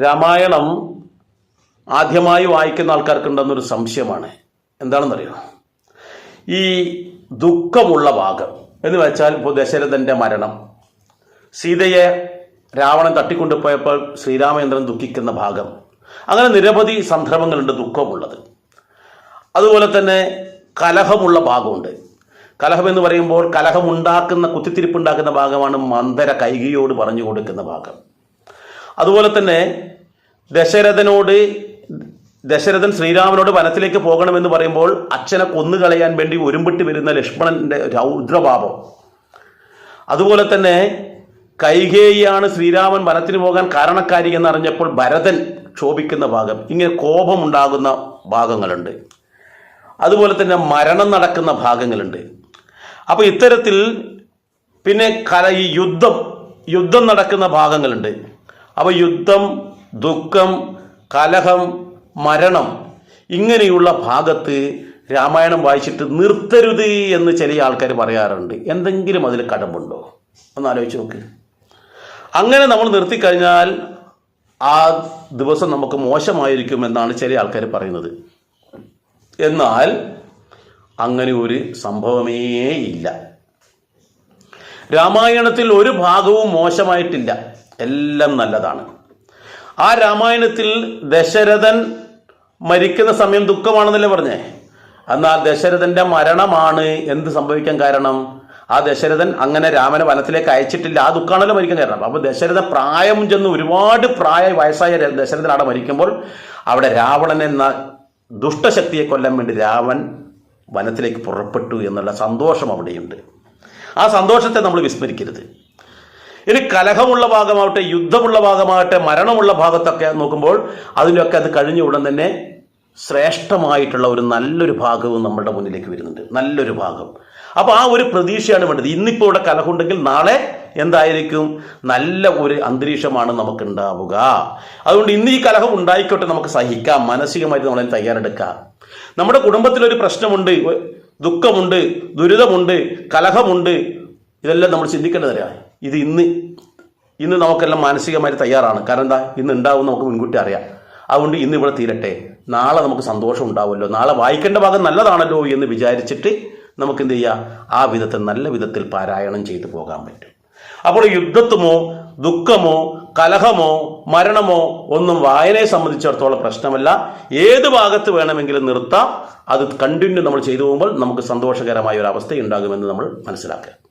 രാമായണം ആദ്യമായി വായിക്കുന്ന ആൾക്കാർക്കുണ്ടെന്നൊരു സംശയമാണ്. എന്താണെന്നറിയോ? ഈ ദുഃഖമുള്ള ഭാഗം എന്ന് വെച്ചാൽ ഇപ്പോൾ ദശരഥന്റെ മരണം. സീതയെ രാവണൻ തട്ടിക്കൊണ്ടുപോയപ്പോൾ ശ്രീരാമചന്ദ്രൻ ദുഃഖിക്കുന്ന ഭാഗം. അങ്ങനെ നിരവധി സന്ദർഭങ്ങളുണ്ട് ദുഃഖമുള്ളത്. അതുപോലെ തന്നെ കലഹമുള്ള ഭാഗമുണ്ട്. കലഹം എന്ന് പറയുമ്പോൾ കലഹമുണ്ടാക്കുന്ന കുത്തിത്തിരിപ്പുണ്ടാക്കുന്ന ഭാഗമാണ് മന്ദര കൈകിയോട് പറഞ്ഞു കൊടുക്കുന്ന ഭാഗം. അതുപോലെ തന്നെ ദശരഥനോട് ദശരഥൻ ശ്രീരാമനോട് വനത്തിലേക്ക് പോകണമെന്ന് പറയുമ്പോൾ അച്ഛനെ കൊന്നുകളയാൻ വേണ്ടി ഒരുമ്പിട്ട് വരുന്ന ലക്ഷ്മണന്റെ രൗദ്രഭാവം. അതുപോലെ തന്നെ കൈകേയിയാണ് ശ്രീരാമൻ വനത്തിന് പോകാൻ കാരണക്കാരി എന്നറിഞ്ഞപ്പോൾ ഭരതൻ ക്ഷോഭിക്കുന്ന ഭാഗം. ഇങ്ങനെ കോപമുണ്ടാകുന്ന ഭാഗങ്ങളുണ്ട്. അതുപോലെ തന്നെ മരണം നടക്കുന്ന ഭാഗങ്ങളുണ്ട്. അപ്പോൾ ഇത്തരത്തിൽ പിന്നെ കല ഈ യുദ്ധം യുദ്ധം നടക്കുന്ന ഭാഗങ്ങളുണ്ട്. അപ്പോൾ യുദ്ധം ദുഃഖം കലഹം മരണം ഇങ്ങനെയുള്ള ഭാഗത്ത് രാമായണം വായിച്ചിട്ട് നിർത്തരുത് എന്ന് ചില ആൾക്കാർ പറയാറുണ്ട്. എന്തെങ്കിലും അതിൽ കടമ്പുണ്ടോ? ഒന്ന് ആലോചിച്ച് നോക്ക്. അങ്ങനെ നമ്മൾ നിർത്തിക്കഴിഞ്ഞാൽ ആ ദിവസം നമുക്ക് മോശമായിരിക്കും എന്നാണ് ചില ആൾക്കാർ പറയുന്നത്. എന്നാൽ അങ്ങനെ ഒരു സംഭവമേ ഇല്ല. രാമായണത്തിൽ ഒരു ഭാഗവും മോശമായിട്ടില്ല. എല്ലാം നല്ലതാണ്. ആ രാമായണത്തിൽ ദശരഥൻ മരിക്കുന്ന സമയം ദുഃഖമാണെന്നല്ലേ പറഞ്ഞേ? എന്നാൽ ദശരഥന്റെ മരണമാണ് എന്ത് സംഭവിക്കാൻ കാരണം? ആ ദശരഥൻ അങ്ങനെ രാമനെ വനത്തിലേക്ക് അയച്ചിട്ടില്ല. ആ ദുഃഖമാണല്ലോ മരിക്കാൻ കാരണം. അപ്പൊ ദശരഥൻ പ്രായം ചെന്ന് ഒരുപാട് പ്രായ വയസ്സായ ദശരഥൻ അവിടെ മരിക്കുമ്പോൾ അവിടെ രാവണൻ എന്ന ദുഷ്ടശക്തിയെ കൊല്ലാൻ വേണ്ടി രാവൻ വനത്തിലേക്ക് പുറപ്പെട്ടു എന്നുള്ള സന്തോഷം അവിടെയുണ്ട്. ആ സന്തോഷത്തെ നമ്മൾ വിസ്മരിക്കരുത്. ഇനി കലഹമുള്ള ഭാഗമാവട്ടെ യുദ്ധമുള്ള ഭാഗമാവട്ടെ മരണമുള്ള ഭാഗത്തൊക്കെ നോക്കുമ്പോൾ അതിലൊക്കെ അത് കഴിഞ്ഞ ഉടൻ തന്നെ ശ്രേഷ്ഠമായിട്ടുള്ള ഒരു നല്ലൊരു ഭാഗവും നമ്മുടെ മുന്നിലേക്ക് വരുന്നുണ്ട്. നല്ലൊരു ഭാഗം. അപ്പോൾ ആ ഒരു പ്രതീക്ഷയാണ് വേണ്ടത്. ഇന്നിപ്പോൾ ഇവിടെ കലഹമുണ്ടെങ്കിൽ നാളെ എന്തായിരിക്കും? നല്ല ഒരു അന്തരീക്ഷമാണ് നമുക്ക് ഉണ്ടാവുക അതുകൊണ്ട് ഇന്ന് ഈ കലഹം ഉണ്ടായിക്കോട്ടെ നമുക്ക് സഹിക്കാം. മാനസികമായിട്ട് നമ്മളതിന് തയ്യാറെടുക്കാം. നമ്മുടെ കുടുംബത്തിലൊരു പ്രശ്നമുണ്ട്. ദുഃഖമുണ്ട് ദുരിതമുണ്ട് കലഹമുണ്ട്. ഇതെല്ലാം നമ്മൾ ചിന്തിക്കേണ്ടതല്ല ഇത് ഇന്ന് ഇന്ന് നമുക്കെല്ലാം മാനസികമായി തയ്യാറാണ്. കാരണം എന്താ? ഇന്ന് ഉണ്ടാവും നമുക്ക് മുൻകൂട്ടി അറിയാം. അതുകൊണ്ട് ഇന്ന് ഇവിടെ തീരട്ടെ. നാളെ നമുക്ക് സന്തോഷം ഉണ്ടാവുമല്ലോ. നാളെ വായിക്കേണ്ട ഭാഗം നല്ലതാണല്ലോ എന്ന് വിചാരിച്ചിട്ട് നമുക്ക് എന്ത് ചെയ്യാം? ആ വിധത്തിൽ നല്ല വിധത്തിൽ പാരായണം ചെയ്തു പോകാൻ പറ്റും. അപ്പോൾ യുദ്ധത്തുമോ ദുഃഖമോ കലഹമോ മരണമോ ഒന്നും വായനയെ സംബന്ധിച്ചിടത്തോളം പ്രശ്നമല്ല. ഏത് ഭാഗത്ത് വേണമെങ്കിലും നിർത്താം. അത് കണ്ടിന്യൂ നമ്മൾ ചെയ്തു പോകുമ്പോൾ നമുക്ക് സന്തോഷകരമായ ഒരു അവസ്ഥ ഉണ്ടാകുമെന്ന് നമ്മൾ മനസ്സിലാക്കുക.